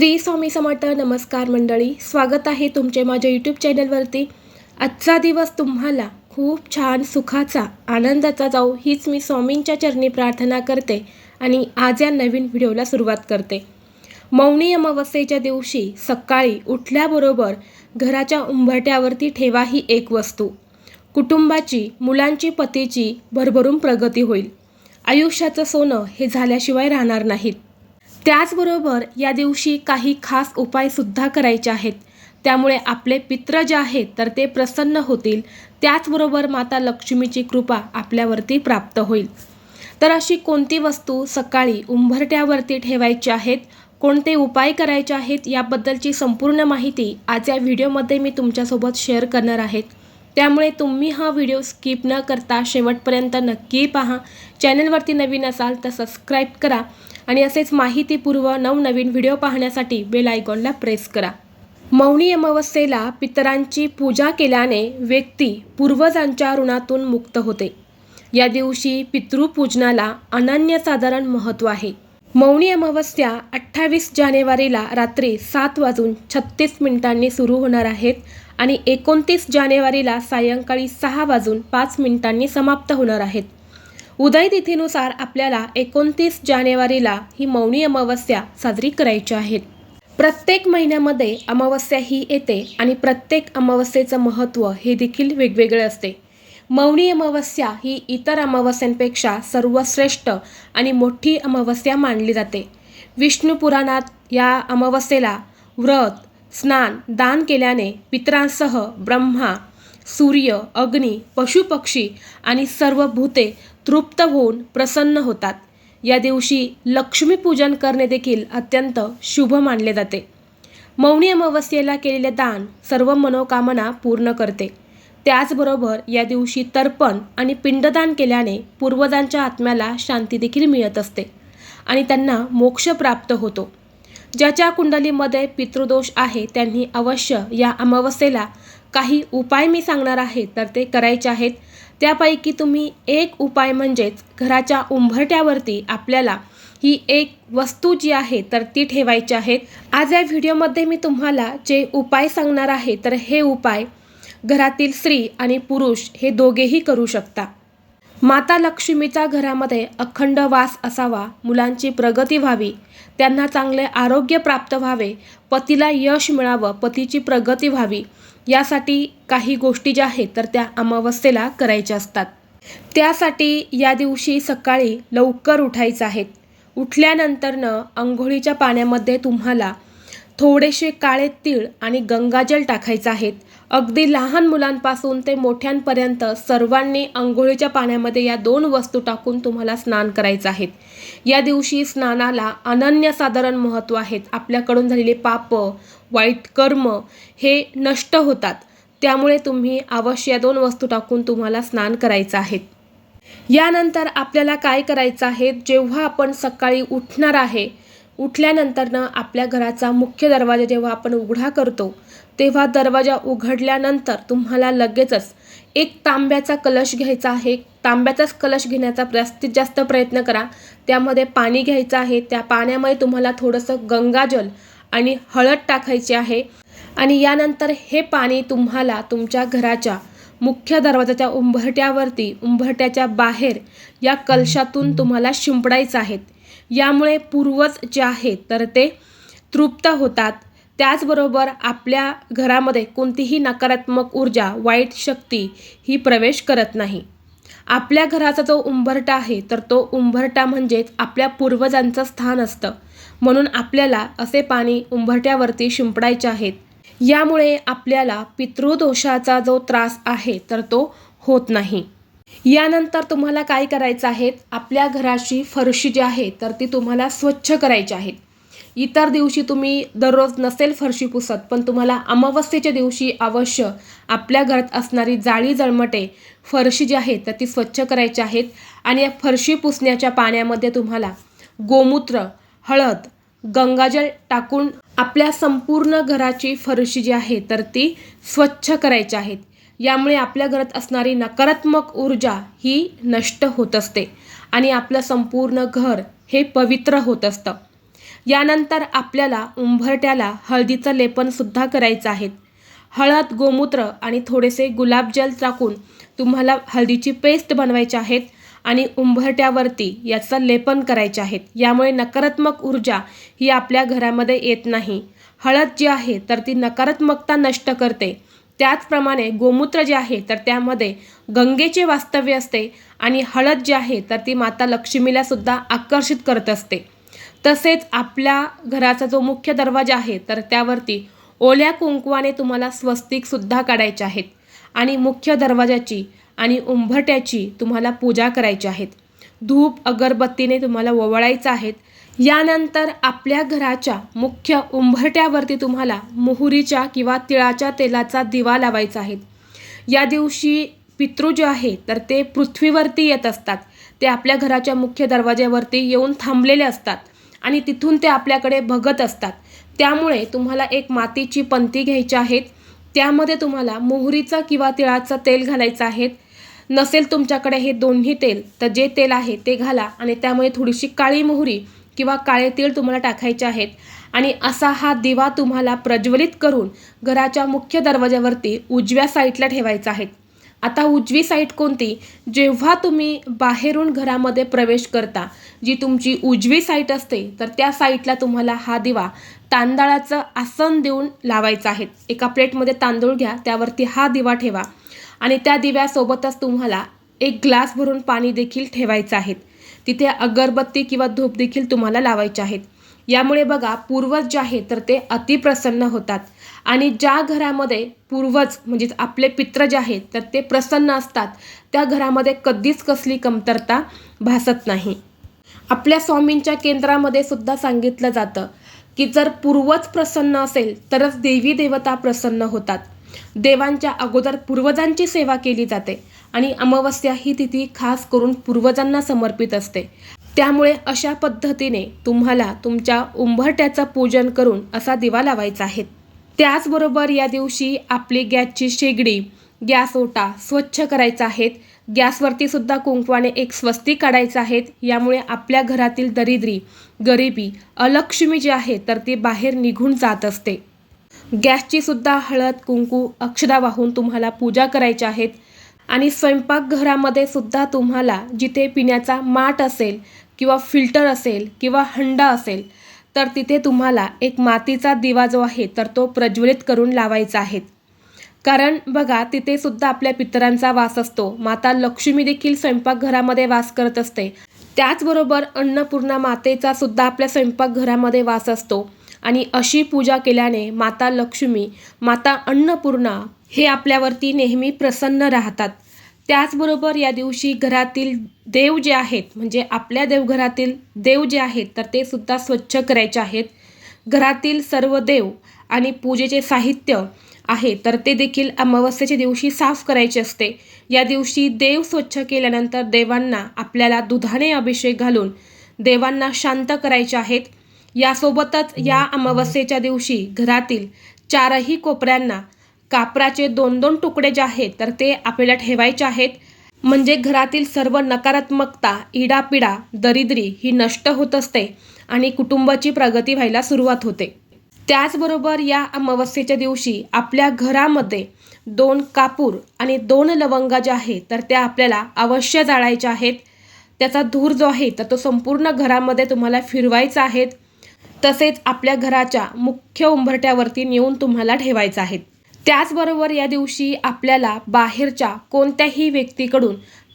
श्री स्वामी समर्थ नमस्कार मंडळी स्वागत आहे तुमचे माझ्या यूट्यूब चॅनलवरती आजचा दिवस तुम्हाला खूप छान सुखाचा आनंदाचा जाऊ हीच मी स्वामींच्या चरणी प्रार्थना करते आणि आज या नवीन व्हिडिओला सुरुवात करते. मौनी अमावस्येच्या दिवशी सकाळी उठल्याबरोबर घराच्या उंबरट्यावरती ठेवा ही एक वस्तू. कुटुंबाची मुलांची पतीची भरभरून प्रगती होईल. आयुष्याचं सोनं हे झाल्याशिवाय राहणार नाहीत. त्याचबरोबर या दिवशी काही खास उपायसुद्धा करायचे आहेत. त्यामुळे आपले पित्र जे आहेत तर ते प्रसन्न होतील. त्याचबरोबर माता लक्ष्मीची कृपा आपल्यावरती प्राप्त होईल. तर अशी कोणती वस्तू सकाळी उंबरट्यावरती ठेवायची आहेत? कोणते उपाय करायचे आहेत? याबद्दलची संपूर्ण माहिती आज या व्हिडिओमध्ये मी तुमच्यासोबत शेअर करणार आहेत त्यामुळे तुम्ही हा व्हिडिओ स्किप न करता शेवटपर्यंत नक्की पहा. चॅनलवरती नवीन असाल तर सबस्क्राईब करा आणि असेच माहितीपूर्व नवनवीन व्हिडिओ पाहण्यासाठी बेल आयकॉनला प्रेस करा. मौनी अमावस्येला पितरांची पूजा केल्याने व्यक्ती पूर्वजांच्या ऋणातून मुक्त होते. या दिवशी पितृपूजनाला अनन्यसाधारण महत्त्व आहे. मौनी अमावस्या अठ्ठावीस जानेवारीला रात्री सात वाजून छत्तीस मिनिटांनी सुरू होणार आहेत आणि एकोणतीस जानेवारीला सायंकाळी सहा वाजून पाच मिनिटांनी समाप्त होणार आहेत. उदय तिथीनुसार आपल्याला एकोणतीस जानेवारीला ही मौनी अमावस्या साजरी करायची आहेत प्रत्येक महिन्यामध्ये अमावस्या ही येते आणि प्रत्येक अमावस्येचं महत्त्व हे देखील वेगवेगळे असते. मौनी अमावस्या ही इतर अमावस्यांपेक्षा सर्वश्रेष्ठ आणि मोठी अमावस्या मानली जाते. विष्णू पुराणात या अमावस्येला व्रत स्नान दान केल्याने पितरांसह ब्रह्मा सूर्य अग्नी पशुपक्षी आणि सर्व भूते तृप्त होऊन प्रसन्न होतात. या दिवशी लक्ष्मीपूजन करणे देखील अत्यंत शुभ मानले जाते. मौनी अमावस्येला केलेले दान सर्व मनोकामना पूर्ण करते. त्याचबरोबर या दिवशी तर्पण आणि पिंडदान केल्याने पूर्वजांच्या आत्म्याला शांती देखील मिळत असते आणि त्यांना मोक्ष प्राप्त होतो. ज्याच्या कुंडलीमध्ये पितृदोष आहे त्यांनी अवश्य या अमावस्येला काही उपाय मी सांगणार आहे तर ते करायचे आहेत. त्यापैकी तुम्ही एक उपाय म्हणजेच घराच्या उंबरट्यावरती आपल्याला ही एक वस्तू जी आहे तर ती ठेवायची आहेत आज या व्हिडिओमध्ये मी तुम्हाला जे उपाय सांगणार आहे तर हे उपाय घरातील स्त्री आणि पुरुष हे दोघेही करू शकता. माता लक्ष्मीचा घरामध्ये अखंड वास असावा मुलांची प्रगती व्हावी त्यांना चांगले आरोग्य प्राप्त व्हावे पतीला यश मिळावं पतीची प्रगती व्हावी यासाठी काही गोष्टी ज्या आहेत तर त्या अमावस्येला करायच्या असतात. त्यासाठी या दिवशी सकाळी लवकर उठायचं आहेत उठल्यानंतरनं आंघोळीच्या पाण्यामध्ये तुम्हाला थोडेसे काळे तीळ आणि गंगाजल टाकायचं आहेत अगदी लहान मुलांपासून ते मोठ्यांपर्यंत सर्वांनी आंघोळीच्या पाण्यामध्ये या दोन वस्तू टाकून तुम्हाला स्नान करायचं आहेत. या दिवशी स्नानाला अनन्यसाधारण महत्त्व आहेत. आपल्याकडून झालेले पाप वाईट कर्म हे नष्ट होतात. त्यामुळे तुम्ही अवश्य या दोन वस्तू टाकून तुम्हाला स्नान करायचं आहे यानंतर आपल्याला काय करायचं आहे? जेव्हा आपण सकाळी उठणार आहे उठल्यानंतरनं आपल्या घराचा मुख्य दरवाजा जेव्हा आपण उघडा करतो तेव्हा दरवाजा उघडल्यानंतर तुम्हाला लगेचच एक तांब्याचा कलश घ्यायचा आहे. तांब्याचाच कलश घेण्याचा जास्तीत जास्त प्रयत्न करा. त्यामध्ये पाणी घ्यायचं आहे. त्या पाण्यामध्ये तुम्हाला थोडंसं गंगाजल आणि हळद टाकायची आहे. आणि यानंतर हे पाणी तुम्हाला तुमच्या घराच्या मुख्य दरवाजाच्या उंबरट्यावरती उंबरट्याच्या बाहेर या कलशातून तुम्हाला शिंपडायचं आहेत यामुळे पूर्वज जे आहेत तर ते तृप्त होतात. त्याचबरोबर आपल्या घरामध्ये कोणतीही नकारात्मक ऊर्जा वाईट शक्ती ही प्रवेश करत नाही. आपल्या घराचा जो उंबरटा आहे तर तो उंबरटा म्हणजेच आपल्या पूर्वजांचं स्थान असतं. म्हणून आपल्याला असे पाणी उंबरट्यावरती शिंपडायचे आहेत. यामुळे आपल्याला पितृदोषाचा जो त्रास आहे तर तो होत नाही. यानंतर तुम्हाला काय करायचं आहे? आपल्या घराची फरशी जी आहे तर ती तुम्हाला स्वच्छ करायची आहे. इतर दिवशी तुम्ही दररोज नसेल फरशी पुसत पण तुम्हाला अमावस्येच्या दिवशी अवश्य आपल्या घरात असणारी जाळी जळमटे फरशी जी आहे तर ती स्वच्छ करायची आहेत. आणि या फरशी पुसण्याच्या पाण्यामध्ये तुम्हाला गोमूत्र हळद गंगाजल टाकून आपल्या संपूर्ण घराची फरशी जी आहे तर ती स्वच्छ करायची आहेत. यामुळे आपल्या घरात असणारी नकारात्मक ऊर्जा ही नष्ट होत असते आणि आपलं संपूर्ण घर हे पवित्र होत असतं. यानंतर आपल्याला उंबरट्याला हळदीचं लेपनसुद्धा करायचं आहे. हळद गोमूत्र आणि थोडेसे गुलाबजल टाकून तुम्हाला हळदीची पेस्ट बनवायची आहेत आणि उंबरट्यावरती याचं लेपन करायचे आहेत. यामुळे नकारात्मक ऊर्जा ही आपल्या घरामध्ये येत नाही. हळद जी आहे तर ती नकारात्मकता नष्ट करते. त्याचप्रमाणे गोमूत्र जे आहे तर त्यामध्ये गंगेचे वास्तव्य असते आणि हळद जी आहे तर ती माता लक्ष्मीला सुद्धा आकर्षित करत असते. तसेच आपल्या घराचा जो मुख्य दरवाजा आहे तर त्यावरती ओल्या कुंकवाने तुम्हाला स्वस्तिकसुद्धा काढायचे आहेत. आणि मुख्य दरवाजाची आणि उंबरट्याची तुम्हाला पूजा करायची आहेत. धूप अगरबत्तीने तुम्हाला ओवळायचं आहेत. यानंतर आपल्या घराच्या मुख्य उंबरट्यावरती तुम्हाला मोहरीच्या किंवा तिळाच्या तेलाचा दिवा लावायचा आहे या दिवशी पितृ जे आहे तर ते पृथ्वीवरती येत असतात. ते आपल्या घराच्या मुख्य दरवाज्यावरती येऊन थांबलेले असतात. आणि तिथून ते आपल्याकडे बघत असतात. त्यामुळे तुम्हाला एक मातीची पंती घ्यायची आहेत. त्यामध्ये तुम्हाला मोहरीचं किंवा तिळाचं तेल घालायचं आहे नसेल तुमच्याकडे हे दोन्ही तेल तर जे तेल आहे ते घाला आणि त्यामध्ये थोडीशी काळी मोहरी किंवा काळे तीळ तुम्हाला टाकायचे आहेत. आणि असा हा दिवा तुम्हाला प्रज्वलित करून घराच्या मुख्य दरवाज्यावरती उजव्या साईडला ठेवायचा आहे. आता उजवी साईड कोणती? जेव्हा तुम्ही बाहेरून घरामध्ये प्रवेश करता जी तुमची उजवी साईट असते तर त्या साईटला तुम्हाला हा दिवा तांदळाचं आसन देऊन लावायचं आहे. एका प्लेटमध्ये तांदूळ घ्या त्यावरती हा दिवा ठेवा. आणि त्या दिव्यासोबतच तुम्हाला एक ग्लास भरून पाणी देखील ठेवायचं आहे. तिथे अगरबत्ती किंवा धूप देखील तुम्हाला लावायचे आहेत. यामुळे बघा पूर्वज जे आहे तर ते अतिप्रसन्न होतात. आणि ज्या घरामध्ये पूर्वज म्हणजेच आपले पित्र जे आहेत तर ते प्रसन्न असतात. त्या घरामध्ये कधीच कसली कमतरता भासत नाही. आपल्या स्वामींच्या केंद्रामध्ये सुद्धा सांगितलं जातं की जर पूर्वज प्रसन्न असेल तरच देवी देवता प्रसन्न होतात. देवांच्या अगोदर पूर्वजांची सेवा केली जाते. आणि अमावस्या ही तिथी खास करून पूर्वजांना समर्पित असते. त्यामुळे अशा पद्धतीने तुम्हाला तुमच्या उंबरट्याचं पूजन करून असा दिवा लावायचा आहे. त्याचबरोबर या दिवशी आपली गॅसची शेगडी गॅस ओटा स्वच्छ करायचा आहेत गॅसवरती सुद्धा कुंकवाने एक स्वस्ती काढायचं आहेत यामुळे आपल्या घरातील दरिद्री गरिबी अलक्ष्मी जी आहे तर ती बाहेर निघून जात असते. गॅसची सुद्धा हळद कुंकू अक्षदा वाहून तुम्हाला पूजा करायची आहेत. आणि स्वयंपाकघरामध्ये सुद्धा तुम्हाला जिथे पिण्याचा माठ असेल किंवा फिल्टर असेल किंवा हंडा असेल तर तिथे तुम्हाला एक मातीचा दिवा जो आहे तर तो प्रज्वलित करून लावायचा आहे. कारण बघा तिथे सुद्धा आपल्या पितरांचा वास असतो. माता लक्ष्मी देखील स्वयंपाकघरामध्ये वास करत असते. त्याचबरोबर अन्नपूर्णा मातेचा सुद्धा आपल्या स्वयंपाकघरामध्ये वास असतो. आणि अशी पूजा केल्याने माता लक्ष्मी माता अन्नपूर्णा हे आपल्यावरती नेहमी प्रसन्न राहतात. त्याचबरोबर या दिवशी घरातील देव जे आहेत म्हणजे आपल्या देवघरातील देव जे आहेत तर ते सुद्धा स्वच्छ करायचे आहेत. घरातील सर्व देव आणि पूजेचे साहित्य आहे तर ते देखील अमावस्येच्या दिवशी साफ करायचे असते. या दिवशी देव स्वच्छ केल्यानंतर देवांना आपल्याला दुधाने अभिषेक घालून देवांना शांत करायचे आहेत. यासोबतच या अमावस्येच्या दिवशी घरातील चारही कोपऱ्यांना कापराचे दोन दोन तुकडे जे आहेत तर ते आपल्याला ठेवायचे आहेत. म्हणजे घरातील सर्व नकारात्मकता इडापिडा दरिद्री ही नष्ट होत असते आणि कुटुंबाची प्रगती व्हायला सुरुवात होते. त्याचबरोबर या अमावस्येच्या दिवशी आपल्या घरामध्ये दोन कापूर आणि दोन लवंगा ज्या आहेत तर त्या आपल्याला अवश्य जाळायच्या आहेत. त्याचा धूर जो आहे तर तो संपूर्ण घरामध्ये तुम्हाला फिरवायचा आहे. तसेच आपल्या घराच्या मुख्य उंबरट्यावरती नेऊन तुम्हाला ठेवायचं आहे त्याचबरोबर या दिवशी आपल्याला बाहेरच्या कोणत्याही व्यक्तीकडून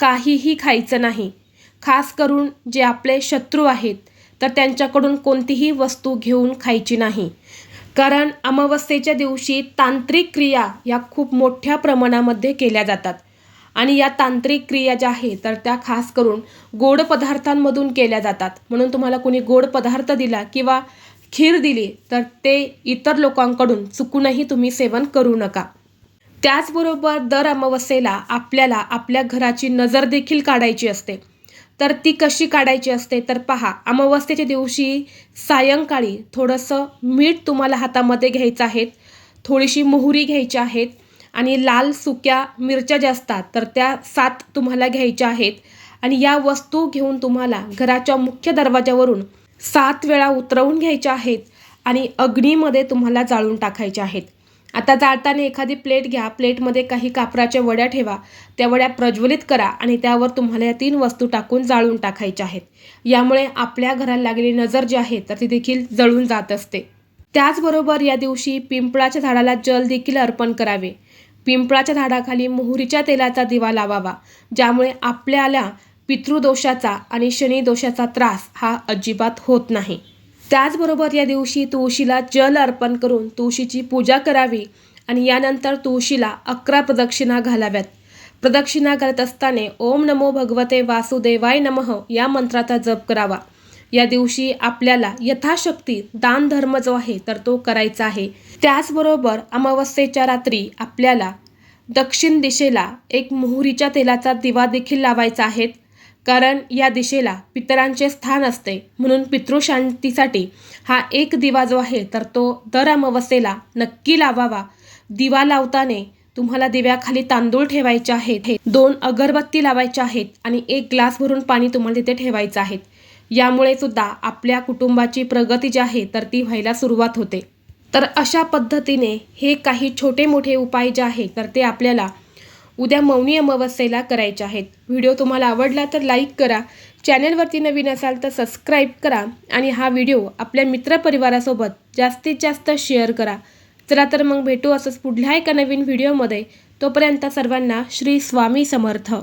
काहीही खायचं नाही. खास करून जे आपले शत्रू आहेत तर त्यांच्याकडून कोणतीही वस्तू घेऊन खायची नाही. कारण अमावस्येच्या दिवशी तांत्रिक क्रिया या खूप मोठ्या प्रमाणामध्ये केल्या जातात. आणि या तांत्रिक क्रिया ज्या आहेत तर त्या खास करून गोड पदार्थांमधून केल्या जातात. म्हणून तुम्हाला कोणी गोड पदार्थ दिला किंवा खीर दिली तर ते इतर लोकांकडून चुकूनही तुम्ही सेवन करू नका. त्याचबरोबर दर अमावस्येला आपल्याला आपल्या घराची नजर देखील काढायची असते. तर ती कशी काढायची असते तर पहा अमावस्येच्या दिवशी सायंकाळी थोडंसं मीठ तुम्हाला हातामध्ये घ्यायचं आहे थोडीशी मोहरी घ्यायची आहेत आणि लाल सुक्या मिरच्या ज्या असतात तर त्या सात तुम्हाला घ्यायच्या आहेत. आणि या वस्तू घेऊन तुम्हाला घराच्या मुख्य दरवाजावरून सात वेळा उतरवून घ्यायच्या आहेत आणि अग्नीमध्ये तुम्हाला जाळून टाकायच्या आहेत. आता जाळताना एखादी प्लेट घ्या. प्लेटमध्ये काही कापराच्या वड्या ठेवा. त्या वड्या प्रज्वलित करा आणि त्यावर तुम्हाला या तीन वस्तू टाकून जाळून टाकायच्या आहेत. यामुळे आपल्या घराला लागलेली नजर जी आहे तर ती देखील जळून जात असते. त्याचबरोबर या दिवशी पिंपळाच्या झाडाला जल देखील अर्पण करावे. पिंपळाच्या झाडाखाली मोहरीच्या तेलाचा दिवा लावावा ज्यामुळे आपल्याला पितृदोषाचा आणि शनिदोषाचा त्रास हा अजिबात होत नाही. त्याचबरोबर या दिवशी तुळशीला जल अर्पण करून तुळशीची पूजा करावी आणि यानंतर तुळशीला अकरा प्रदक्षिणा घालाव्यात. प्रदक्षिणा घालत असताना ओम नमो भगवते वासुदेवाय नमः या मंत्राचा जप करावा. या दिवशी आपल्याला यथाशक्ती दान धर्म जो आहे तर तो करायचा आहे. त्याचबरोबर अमावस्येच्या रात्री आपल्याला दक्षिण दिशेला एक मोहरीच्या तेलाचा दिवा देखील लावायचा आहे कारण या दिशेला पितरांचे स्थान असते. म्हणून पितृशांतीसाठी हा एक दिवा जो आहे तर तो दर अमावस्येला नक्की लावावा. दिवा लावताने तुम्हाला दिव्याखाली तांदूळ ठेवायचे आहेत हे दोन अगरबत्ती लावायच्या आहेत आणि एक ग्लास भरून पाणी तुम्हाला तिथे ठेवायचं आहे. यामुळे सुद्धा आपल्या कुटुंबाची प्रगती जी आहे तर ती व्हायला सुरुवात होते. तर अशा पद्धतीने हे काही छोटे मोठे उपाय जे आहे तर ते आपल्याला उद्या मौनी अमावस्येला करायचे आहेत. व्हिडिओ तुम्हाला आवडला तर लाईक करा. चॅनलवरती नवीन असाल तर सबस्क्राईब करा आणि हा व्हिडिओ आपल्या मित्रपरिवारासोबत जास्तीत जास्त शेअर करा. चला तर मग भेटू असंच पुढल्या एका नवीन व्हिडिओमध्ये. तोपर्यंत सर्वांना श्री स्वामी समर्थ.